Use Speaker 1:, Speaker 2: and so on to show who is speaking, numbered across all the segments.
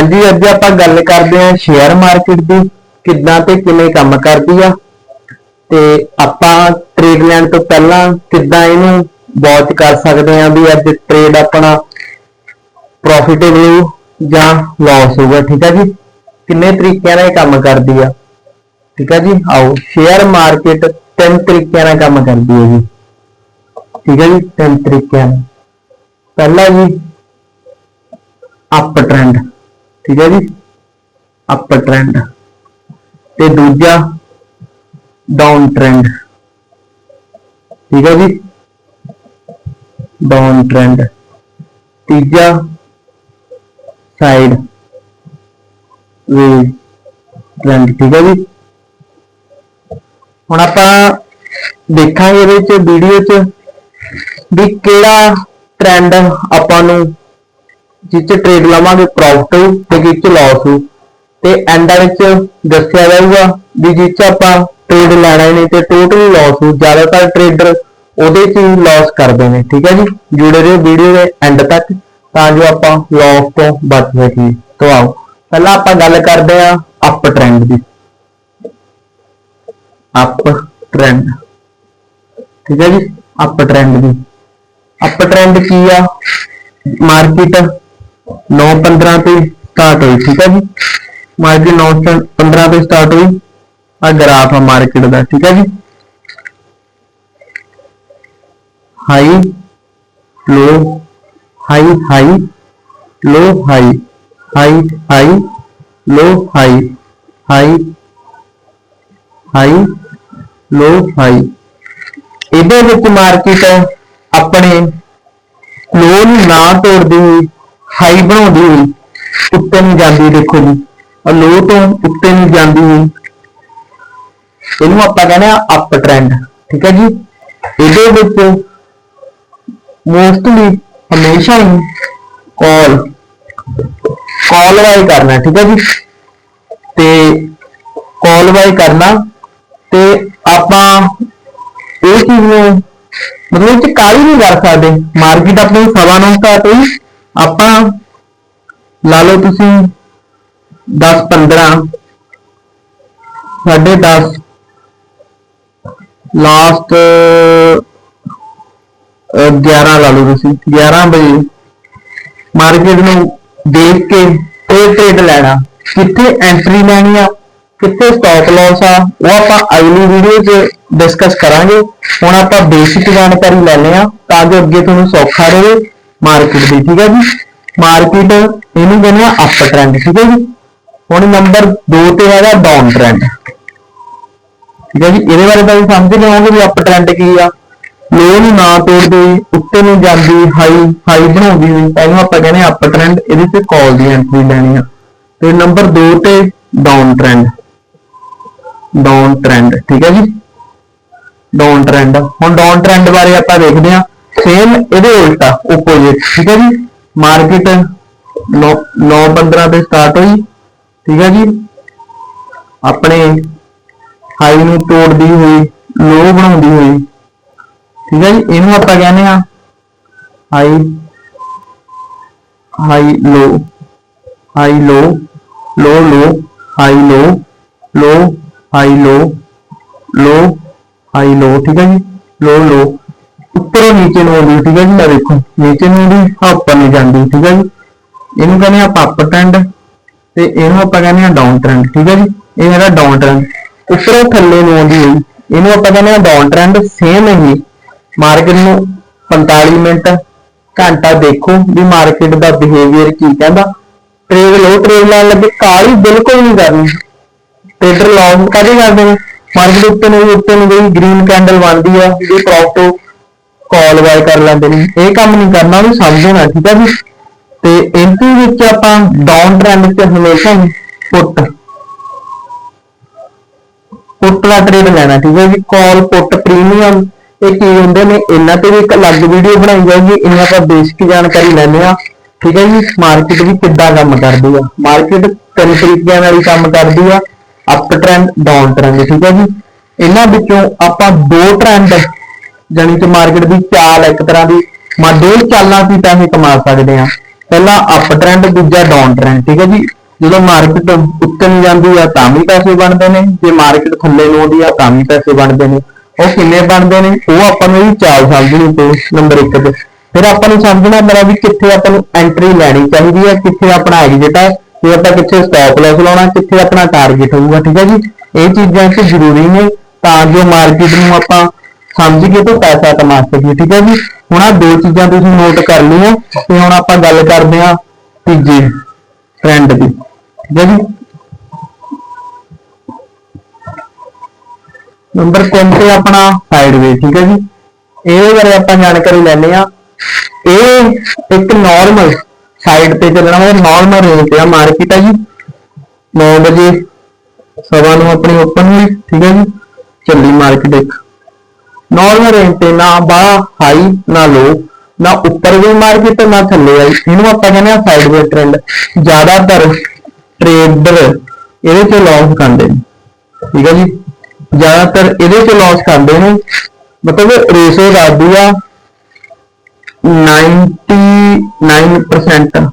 Speaker 1: ਹਾਂਜੀ, ਅੱਜ ਆਪਾਂ ਗੱਲ ਕਰਦੇ ਹਾਂ ਸ਼ੇਅਰ ਮਾਰਕੀਟ ਦੀ, ਕਿੱਦਾਂ ਤੇ ਕਿਵੇਂ ਕੰਮ ਕਰਦੀ ਆ। ਤੇ ਆਪਾਂ ਟ੍ਰੇਡ ਲੈਣ ਤੋਂ ਪਹਿਲਾਂ ਕਿੱਦਾਂ ਇਹਨੂੰ ਵਾਚ ਕਰ ਸਕਦੇ ਹਾਂ ਵੀ ਅੱਜ ਟ੍ਰੇਡ ਆਪਣਾ ਪ੍ਰੋਫਿਟੇਬਲ ਹੋਊ ਜਾਂ ਲਾਸ ਹੋਊਗਾ, ਠੀਕ ਹੈ ਜੀ? ਕਿੰਨੇ ਤਰੀਕਿਆਂ ਨਾਲ ਇਹ ਕੰਮ ਕਰਦੀ ਆ? ਠੀਕ ਹੈ ਜੀ? ਆਓ ਸ਼ੇਅਰ ਮਾਰਕੀਟ ਤਿੰਨ ਤਰੀਕਿਆਂ ਨਾਲ ਕੰਮ ਕਰਦੀ ਹੈ ਜੀ। ਠੀਕ ਹੈ ਜੀ? ਤਿੰਨ ਤਰੀਕਿਆਂ ਨਾਲ। ਪਹਿਲਾ ਜੀ ਅਪ ਟ੍ਰੈਂਡ ਠੀਕ ਹੈ ਜੀ? ਅਪਰ ਟ੍ਰੈਂਡ ਤੇ ਦੂਜਾ ਡਾਊਨ ਟ੍ਰੈਂਡ ਠੀਕ ਹੈ ਜੀ? ਡਾਊਨ ਟ੍ਰੈਂਡ ਤੀਜਾ ਸਾਈਡ ਵੇਵ ਟ੍ਰੈਂਡ ਠੀਕ ਹੈ ਜੀ? ਹੁਣ ਆਪਾਂ ਦੇਖਾਂਗੇ ਇਹਦੇ ਚ ਵੀਡੀਓ ਚ ਵੀ ਕਿਹੜਾ ਟ੍ਰੈਂਡ ਆਪਾਂ ਨੂੰ ਜਿਸ ਚ ਟ੍ਰੇਡ ਲਵਾਂਗੇ ਪ੍ਰੋਫਿਟ ਹੋਊ ਤੇ ਕਿਸ ਚ ਲਾਸ ਹੋਊ ਤੇ ਐਂਡ ਵਿੱਚ ਦੱਸਿਆ ਜਾਊਗਾ ਵੀ ਜਿਸ ਚ ਆਪਾਂ ਟ੍ਰੇਡ ਲੈਣਾ ਨਹੀਂ, ਤੇ ਟੋਟਲੀ ਲਾਸ ਹੋਊ ਜ਼ਿਆਦਾਤਰ ਟ੍ਰੇਡਰ ਉਹਦੇ ਚ ਹੀ ਲਾਸ ਕਰਦੇ ਨੇ, ਠੀਕ ਹੈ ਜੀ? ਜੁੜੇ ਰਹੋ ਵੀਡੀਓ ਦੇ ਐਂਡ ਤੱਕ, ਤਾਂ ਜੋ ਆਪਾਂ ਲਾਸ ਤੋਂ ਬਚ ਸਕੀਏ। ਤੋਂ ਆਓ, ਪਹਿਲਾਂ ਆਪਾਂ ਗੱਲ ਕਰਦੇ ਹਾਂ ਅਪ ਟ੍ਰੈਂਡ ਦੀ। ਅਪ ਟ੍ਰੈਂਡ ਠੀਕ ਹੈ ਜੀ? ਅਪ ਟ੍ਰੈਂਡ ਦੀ। ਅਪ ਟ੍ਰੈਂਡ ਕੀ ਆ? ਮਾਰਕੀਟ 9:15 ਤੇ ਸਟਾਰਟ ਹੋਈ ਠੀਕ ਹੈ ਜੀ ਮਾਰਕੀਟ 9:15 ਤੇ ਸਟਾਰਟ ਹੋਈ ਆ ਗ੍ਰਾਫ ਆ ਮਾਰਕੀਟ ਦਾ ਠੀਕ ਹੈ ਜੀ high low high high low high high high low high high high low high ਇਹਦੇ ਵਿੱਚ ਮਾਰਕੀਟ ਆਪਣੇ ਲੋ ਨੂੰ ਨਾ ਤੋੜਦੀ ਹੋਈ ਹਾਈ ਬਣਾਉਂਦੀ ਹੋਈ, ਉੱਤੇ ਨੂੰ ਜਾਂਦੀ ਦੇਖੋ ਜੀ। ਔਰ ਲੋ ਤੋਂ ਉੱਤੇ ਨੂੰ ਜਾਂਦੀ ਹੋਈ। ਇਹਨੂੰ ਆਪਾਂ ਕਹਿੰਦੇ ਆ ਅਪ ਟ੍ਰੈਂਡ ਠੀਕ ਹੈ ਜੀ? ਇਹਦੇ ਵਿੱਚ ਮੋਸਟਲੀ ਹਮੇਸ਼ਾ ਹੀ ਕਾਲ ਕਾਲ ਵਾਈ ਕਰਨਾ, ਠੀਕ ਹੈ ਜੀ? ਤੇ ਕਾਲ ਬਾਈ ਕਰਨਾ, ਤੇ ਆਪਾਂ ਇਹ ਚੀਜ਼ ਨੂੰ ਮਤਲਬ ਇਹ ਕਾਲੀ ਨਹੀਂ ਕਰ ਸਕਦੇ। ਮਾਰਕੀਟ ਆਪਣੀ ਸਵਾ ਨੌ ਆਪਾਂ ਲਾ ਲਓ ਤੁਸੀਂ 10 15 ਸਾਢੇ 10 ਲਾਸਟ 11 ਲਾ ਲਓ ਤੁਸੀਂ 11 ਵਜੇ ਮਾਰਕੀਟ ਨੂੰ ਦੇਖ ਕੇ ਇਹ ਟ੍ਰੇਡ ਲੈਣਾ। ਕਿੱਥੇ ਐਂਟਰੀ ਲੈਣੀ ਆ, ਕਿੱਥੇ ਸਟਾਪ ਲਾਸ ਆ, ਉਹ ਆਪਾਂ ਅਗਲੀ ਵੀਡੀਓ 'ਚ ਡਿਸਕਸ ਕਰਾਂਗੇ। ਹੁਣ ਆਪਾਂ ਬੇਸਿਕ ਜਾਣਕਾਰੀ ਲੈਣੇ ਆ ਤਾਂ ਜੋ ਅੱਗੇ ਤੁਹਾਨੂੰ ਸੌਖਾ ਰਹੇ। ਮਾਰਕੀਟ ਦੀ, ਠੀਕ ਹੈ ਜੀ? ਮਾਰਕੀਟ ਇਹਨੂੰ ਕਹਿੰਦੇ ਆ ਅਪ ਟ੍ਰੈਂਡ ਠੀਕ ਹੈ ਜੀ? ਹੁਣ ਨੰਬਰ 2 ਤੇ ਹੈਗਾ ਡਾਊਨ ਟ੍ਰੈਂਡ ਠੀਕ ਹੈ ਜੀ? ਇਹਦੇ ਬਾਰੇ ਤਾਂ ਤੁਸੀਂ ਸਮਝ ਗਏ ਵੀ ਅਪ ਟ੍ਰੈਂਡ ਕੀ ਆ। ਲੋ ਨੂੰ ਨਾ ਤੋੜਦੀ, ਉੱਤੇ ਨੂੰ ਜਾਂਦੀ ਹਾਈ ਹਾਈ ਬਣਾਉਂਦੀ ਹੋਈ। ਤਾਂ ਇਹਨੂੰ ਆਪਾਂ ਕਹਿੰਦੇ ਅਪ ਟ੍ਰੈਂਡ ਇਹਦੇ ਤੇ ਕਾਲ ਦੀ ਐਂਟਰੀ ਲੈਣੀ ਆ। ਤੇ ਨੰਬਰ 2 ਤੇ ਡਾਊਨ ਟ੍ਰੈਂਡ ਡਾਊਨ ਟ੍ਰੈਂਡ ਠੀਕ ਹੈ ਜੀ? ਡਾਊਨ ਟ੍ਰੈਂਡ ਹੁਣ ਡਾਊਨ ਟ੍ਰੈਂਡ ਬਾਰੇ ਆਪਾਂ ਦੇਖਦੇ ਹਾਂ। ਸੇਮ ਇਹਦੇ ਉਲਟਾ ਆਪੋਜ਼ਿਟ ਠੀਕ ਹੈ ਜੀ? ਮਾਰਕੀਟ 9 15 ਤੇ ਸਟਾਰਟ ਹੋਈ, ਠੀਕ ਹੈ ਜੀ? ਆਪਣੇ ਹਾਈ ਨੂੰ ਤੋੜਦੀ ਹੋਈ ਲੋ ਬਣਾਉਂਦੀ ਹੋਈ, ਠੀਕ ਹੈ ਜੀ? ਇਹਨੂੰ ਆਪਾਂ ਕਹਿੰਦੇ ਆ high high low high low low low high low low high low low high low ਠੀਕ ਹੈ ਜੀ? ਲੋ ਲੋ ਉੱਪਰੋਂ ਨੀਚੇ ਨੂੰ ਆਉਂਦੀ ਠੀਕ ਹੈ ਜੀ ਆ ਦੇਖੋ, ਨੀਚੇ ਨੂੰ ਆਉਂਦੀ ਆ ਉੱਪਰ ਨੂੰ ਜਾਂਦੀ, ਠੀਕ ਹੈ ਜੀ। ਇਹਨੂੰ ਕਹਿੰਦੇ ਆ ਅਪ ਟ੍ਰੈਂਡ ਤੇ ਇਹਨੂੰ ਆਪਾਂ ਕਹਿੰਦੇ ਆ ਡਾਊਨ ਟ੍ਰੈਂਡ ਠੀਕ ਹੈ ਜੀ। ਇਹ ਹੈਗਾ ਡਾਊਨ ਟ੍ਰੈਂਡ ਉੱਪਰੋਂ ਥੱਲੇ ਨੂੰ ਆਉਂਦੀ ਹੋਈ, ਇਹਨੂੰ ਆਪਾਂ ਕਹਿੰਦੇ ਆ ਡਾਊਨ ਟ੍ਰੈਂਡ ਸੇਮ ਹੀ ਮਾਰਕੀਟ ਨੂੰ 45 ਮਿੰਟ, ਘੰਟਾ ਦੇਖੋ ਵੀ ਮਾਰਕੀਟ ਦਾ ਬਿਹੇਵੀਅਰ ਕੀ ਕਹਿੰਦਾ। ਟ੍ਰੇਡ ਲੋ ਟ੍ਰੇਡ ਲੈਣ ਲੱਗੇ, ਕਾਲੀ ਬਿਲਕੁਲ ਨਹੀਂ ਕਰਨੀ। ਟ੍ਰੇਡਰ ਲੌਂਗ ਕਦੇ ਕਰਦੇ ਨੇ? ਮਾਰਕੀਟ ਉੱਤੇ ਨੂੰ ਉੱਤੇ ਨੂੰ ਗਈ ਗ੍ਰੀਨ ਕੈਂਡਲ ਬਣਦੀ ਆ ਜਿਹੜੀ ਪ੍ਰੋਫਿਟ ਕਾਲ ਬਾਈ ਕਰ ਲੈਂਦੇ ਨੇ। ਇਹ ਕੰਮ ਨਹੀਂ ਕਰਨਾ, ਉਹਨੂੰ ਸਮਝਣਾ ਠੀਕ ਹੈ ਜੀ। ਤੇ ਐਂਟਰੀ ਵਿੱਚ ਆਪਾਂ ਡਾਊਨ ਟ੍ਰੈਂਡ ਤੇ ਹਮੇਸ਼ਾ ਪੁੱਟ। ਪੁੱਟ ਦਾ ਟ੍ਰੇਡ ਲੈਣਾ ਠੀਕ ਹੈ ਜੀ। ਕਾਲ ਪੁੱਟ ਪ੍ਰੀਮੀਅਮ ਇਹ ਕੀ ਹੁੰਦੇ ਨੇ, ਇਹਨਾਂ ਤੇ ਵੀ ਇੱਕ ਅਲੱਗ ਵੀਡੀਓ ਬਣਾਈ ਜਾਊਗੀ। ਇਹਨਾਂ ਦਾ ਬੇਸਿਕ ਜਾਣਕਾਰੀ ਲੈਣੇ ਆ ਠੀਕ ਹੈ ਜੀ ਮਾਰਕੀਟ ਵੀ ਕਿੱਦਾਂ ਕੰਮ ਕਰਦੀ ਆ। ਮਾਰਕੀਟ ਤਿੰਨ ਤਰੀਕਿਆਂ ਨਾਲ ਕੰਮ ਕਰਦੀ ਆ। ਅਪ ਟ੍ਰੈਂਡ ਡਾਊਨ ਟ੍ਰੈਂਡ ਠੀਕ ਹੈ ਜੀ। ਇਹਨਾਂ ਵਿੱਚੋਂ ਆਪਾਂ ਦੋ ਟ੍ਰੈਂਡ ਜਾਣੀ ਕਿ ਮਾਰਕੀਟ ਦੀ ਚਾਲ ਇੱਕ ਤਰ੍ਹਾਂ ਦੀ ਮਾ ਦੋ ਚਾਲਾਂ ਦੀ ਪੈਸੇ ਕਮਾ ਸਕਦੇ ਆ ਪਹਿਲਾ ਅਪ ਟ੍ਰੈਂਡ ਦੂਜਾ ਡਾਊਨ ਟ੍ਰੈਂਡ ਠੀਕ ਹੈ ਜੀ? ਜਦੋਂ ਮਾਰਕੀਟ ਉੱਤੇ ਨੂੰ ਜਾਂਦੀ ਆ ਤਾਂ ਵੀ ਪੈਸੇ ਬਣਦੇ ਨੇ। ਜੇ ਮਾਰਕੀਟ ਥੱਲੇ ਨੂੰ ਆਉਂਦੀ ਆ ਤਾਂ ਵੀ ਪੈਸੇ ਬਣਦੇ ਨੇ। ਉਹ ਕਿੰਨੇ ਬਣਦੇ ਨੇ? ਉਹ ਆਪਾਂ ਨੂੰ ਇਹ ਚਾਲ ਸਮਝਣੀ ਪਊ ਨੰਬਰ 1 ਤੇ। ਫਿਰ ਆਪਾਂ ਨੂੰ ਸਮਝਣਾ ਪੈਣਾ ਵੀ ਕਿੱਥੇ ਆਪਾਂ ਨੂੰ ਐਂਟਰੀ ਲੈਣੀ ਚਾਹੀਦੀ ਹੈ ਕਿੱਥੇ ਆਪਣਾ ਐਗਜ਼ਿਟ ਹੈ ਤੇ ਆਪਾਂ ਕਿੱਥੇ ਸਟਾਪ ਲਾਸ ਲਾਉਣਾ, ਕਿੱਥੇ ਆਪਣਾ ਟਾਰਗੇਟ ਹੋਊਗਾ, ਠੀਕ ਹੈ ਜੀ? ਇਹ ਚੀਜ਼ਾਂ ਕਿ ਜ਼ਰੂਰੀ ਨੇ ਤਾਂ ਜੋ ਮਾਰਕੀਟ ਨੂੰ ਆਪਾਂ ਸਮਝ ਕੇ ਤੋਂ ਪੈਸਾ ਕਮਾ ਸਕੀਏ ਠੀਕ ਹੈ ਜੀ? ਹੁਣ ਆ ਦੋ ਚੀਜ਼ਾਂ ਤੁਸੀਂ ਨੋਟ ਕਰ ਲਈਆਂ ਤੇ ਹੁਣ ਆਪਾਂ ਗੱਲ ਕਰਦੇ ਹਾਂ ਤੀਜੇ ਟ੍ਰੈਂਡ ਦੀ, ਠੀਕ ਹੈ ਜੀ? ਨੰਬਰ 3 ਤੇ ਆਪਣਾ ਸਾਈਡਵੇ ਠੀਕ ਹੈ ਜੀ? ਇਹਦੇ ਬਾਰੇ ਆਪਾਂ ਜਾਣਕਾਰੀ ਲੈਣੇ ਆ ਇਹ ਇੱਕ ਨਾਰਮਲ ਸਾਈਡ ਤੇ ਚੱਲਣਾ ਹੈ ਨਾਰਮਲ ਰੇਂਜ ਤੇ ਆ ਮਾਰਕੀਟ ਹੈ ਜੀ। 9 ਵਜੇ ਸਵਾ ਨੂੰ ਆਪਣੀ ਓਪਨ ਹੋਈ, ਠੀਕ ਹੈ ਜੀ? ਚੱਲੀ ਮਾਰਕੀਟ ਇੱਕ। ਨਾਰਮਲ ਰੇਂਜ ਤੇ ਨਾ ਬਾ ਹਾਈ ਨਾ ਲੋ ਨਾ ਉੱਪਰ ਵੀ ਮਾਰਕੀਟ ਨਾ ਥੱਲੇ ਆਈ। ਇਹਨੂੰ ਆਪਾਂ ਕਹਿੰਦੇ ਆ ਸਾਈਡਵੇ ਟ੍ਰੈਂਡ ਜ਼ਿਆਦਾਤਰ ਟ੍ਰੇਡਰ ਇਹਦੇ ਤੇ ਲਾਸ ਖਾਂਦੇ ਨੇ। ਠੀਕ ਹੈ ਜੀ? ਜ਼ਿਆਦਾਤਰ ਇਹਦੇ ਤੇ ਲਾਸ ਖਾਂਦੇ ਨੇ। ਮਤਲਬ ਰੇਸ਼ੋ ਦੱਸਦੀ ਆ 99%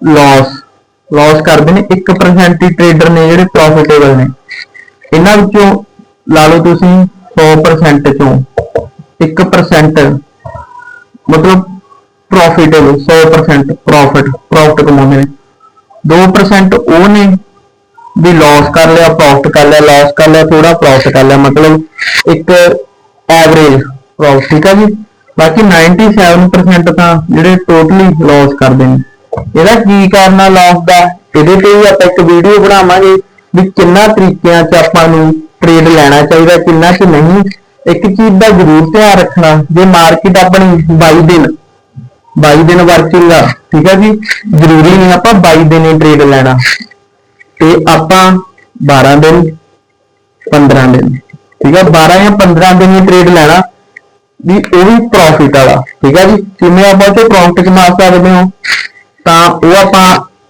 Speaker 1: ਲਾਸ ਲਾਸ ਕਰਦੇ ਨੇ 1% ਹੀ ਟ੍ਰੇਡਰ ਨੇ ਜਿਹੜੇ ਪ੍ਰੋਫਿਟੇਬਲ ਨੇ। ਇਹਨਾਂ ਵਿੱਚੋਂ ਲਾ ਲਓ ਤੁਸੀਂ 100% ਚੋਂ 1% ਮਤਲਬ ਪ੍ਰੋਫਿਟੇਬਲ 100% ਪ੍ਰੋਫਿਟ ਪ੍ਰੋਫਿਟ ਕਮਾਉਂਦੇ ਨੇ। 2% ਉਹ ਨੇ ਵੀ ਲਾਸ ਕਰ ਲਿਆ ਪ੍ਰੋਫਿਟ ਕਰ ਲਿਆ ਲਾਸ ਕਰ ਲਿਆ ਥੋੜਾ ਪ੍ਰੋਫਿਟ ਕਰ ਲਿਆ, ਮਤਲਬ ਇੱਕ ਐਵਰੇਜ ਪ੍ਰੋਫਿਟ ਠੀਕ ਹੈ ਜੀ? ਬਾਕੀ 97% ਤਾਂ ਜਿਹੜੇ ਟੋਟਲੀ ਲਾਸ ਕਰਦੇ ਨੇ। ਇਹਦਾ ਕੀ ਕਾਰਨ ਆ ਲਾਸ ਦਾ? ਇਹਦੇ ਤੇ ਵੀ ਆਪਾਂ ਇੱਕ ਵੀਡੀਓ ਬਣਾਵਾਂਗੇ ਵੀ ਕਿੰਨਾ ਤਰੀਕਿਆਂ 'ਚ ਆਪਾਂ ਨੂੰ ਟ੍ਰੇਡ ਲੈਣਾ ਚਾਹੀਦਾ, ਕਿੰਨਾ 'ਚ ਨਹੀਂ, ਇੱਕ ਚੀਜ਼ ਦਾ ਜ਼ਰੂਰ ਧਿਆਨ ਰੱਖਣਾ, ਜੇ ਮਾਰਕੀਟ ਆਪਣੀ 22 ਦਿਨ 22 ਦਿਨ ਵਰਕਿੰਗ ਆ, ਠੀਕ ਹੈ ਜੀ, ਜ਼ਰੂਰੀ ਨਹੀਂ ਆਪਾਂ 22 ਦਿਨ ਹੀ ਟ੍ਰੇਡ ਲੈਣਾ, ਤੇ ਆਪਾਂ 12 ਦਿਨ 15 ਦਿਨ, ਠੀਕ ਹੈ 12 ਜਾਂ 15 ਦਿਨ ਹੀ ਟ੍ਰੇਡ ਲੈਣਾ, ਵੀ ਉਹ ਵੀ ਪ੍ਰੋਫਿਟ ਵਾਲਾ, ਠੀਕ ਹੈ ਜੀ ਕਿਵੇਂ ਆਪਾਂ ਤੇ ਪ੍ਰੋਫਿਟ ਕਮਾ ਸਕਦੇ ਹਾਂ, ਤਾਂ ਉਹ ਆਪਾਂ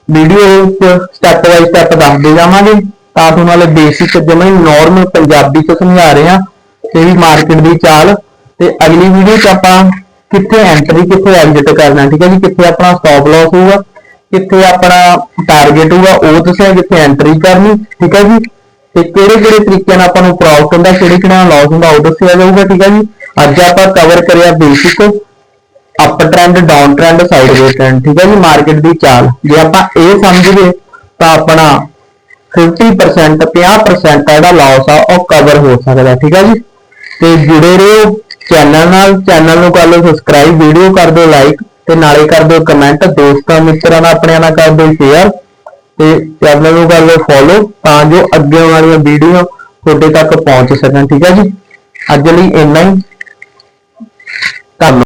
Speaker 1: ਵੀਡੀਓ ਵਿੱਚ ਸਟੈਪ ਬਾਈ ਸਟੈਪ ਦੱਸਦੇ ਜਾਵਾਂਗੇ ਤਾਂ ਤੁਹਾਨੂੰ ਨਾਲੇ ਬੇਸਿਕ ਜਿਵੇਂ ਨਾਰਮਲ ਪੰਜਾਬੀ ਚ ਸਮਝਾ ਰਹੇ ਹਾਂ, ਤੇ ਵੀ ਮਾਰਕੀਟ ਦੀ ਚਾਲ। ਤੇ ਅਗਲੀ ਵੀਡੀਓ ਚ ਆਪਾਂ ਕਿੱਥੇ ਐਂਟਰੀ ਕਿੱਥੇ ਐਗਜ਼ਿਟ ਕਰਨਾ, ਠੀਕ ਹੈ ਜੀ? ਕਿੱਥੇ ਆਪਣਾ ਸਟਾਪ ਲਾਸ ਹੋਊਗਾ, ਕਿੱਥੇ ਆਪਣਾ ਟਾਰਗੇਟ ਹੋਊਗਾ, ਉਹ ਦੱਸਿਆ ਕਿੱਥੇ ਐਂਟਰੀ ਕਰਨੀ, ਠੀਕ ਹੈ ਜੀ? ਤੇ ਕਿਹੜੇ ਕਿਹੜੇ ਤਰੀਕੇ ਨਾਲ ਆਪਾਂ ਨੂੰ ਪ੍ਰੋਫਿਟ ਹੁੰਦਾ, ਕਿਹੜੇ ਕਿਹੜੇ ਨਾਲ ਲਾਸ ਹੁੰਦਾ, ਉਹ ਦੱਸਿਆ ਜਾਊਗਾ, ਠੀਕ ਹੈ ਜੀ? ਅੱਜ ਆਪਾਂ ਕਵਰ ਕਰਿਆ basic up trend down trend sideway trend ਠੀਕ ਹੈ ਜੀ? ਮਾਰਕੀਟ ਦੀ ਚਾਲ। ਜੇ ਆਪਾਂ ਇਹ ਸਮਝ ਗਏ, ਤਾਂ ਆਪਣਾ 50% 50% ਜਿਹੜਾ ਲਾਸ ਆ, ਉਹ ਕਵਰ ਹੋ ਸਕਦਾ, ਠੀਕ ਹੈ ਜੀ? ਤੇ ਜੁੜੇ ਰਹੋ ਚੈਨਲ ਨਾਲ ਚੈਨਲ ਨੂੰ ਕਰ ਲਓ ਸਬਸਕ੍ਰਾਈਬ ਵੀਡੀਓ ਕਰ ਦਿਓ ਲਾਈਕ ਤੇ ਨਾਲੇ ਕਰ ਦਿਓ ਕਮੈਂਟ ਦੋਸਤਾਂ, ਮਿੱਤਰਾਂ ਨਾਲ ਆਪਣਿਆਂ ਨਾਲ ਕਰ ਦਿਓ ਸ਼ੇਅਰ ਤੇ ਚੈਨਲ ਨੂੰ ਕਰ ਲਓ ਫੋਲੋ ਤਾਂ ਜੋ ਅੱਗੇ ਆਉਣ ਵਾਲੀਆਂ ਵੀਡੀਓ ਤੁਹਾਡੇ ਤੱਕ ਪਹੁੰਚ ਸਕਣ, ਠੀਕ ਹੈ ਜੀ? ਅੱਜ ਲਈ ਇੰਨਾ ਹੀ। ਧੰਨਵਾਦ।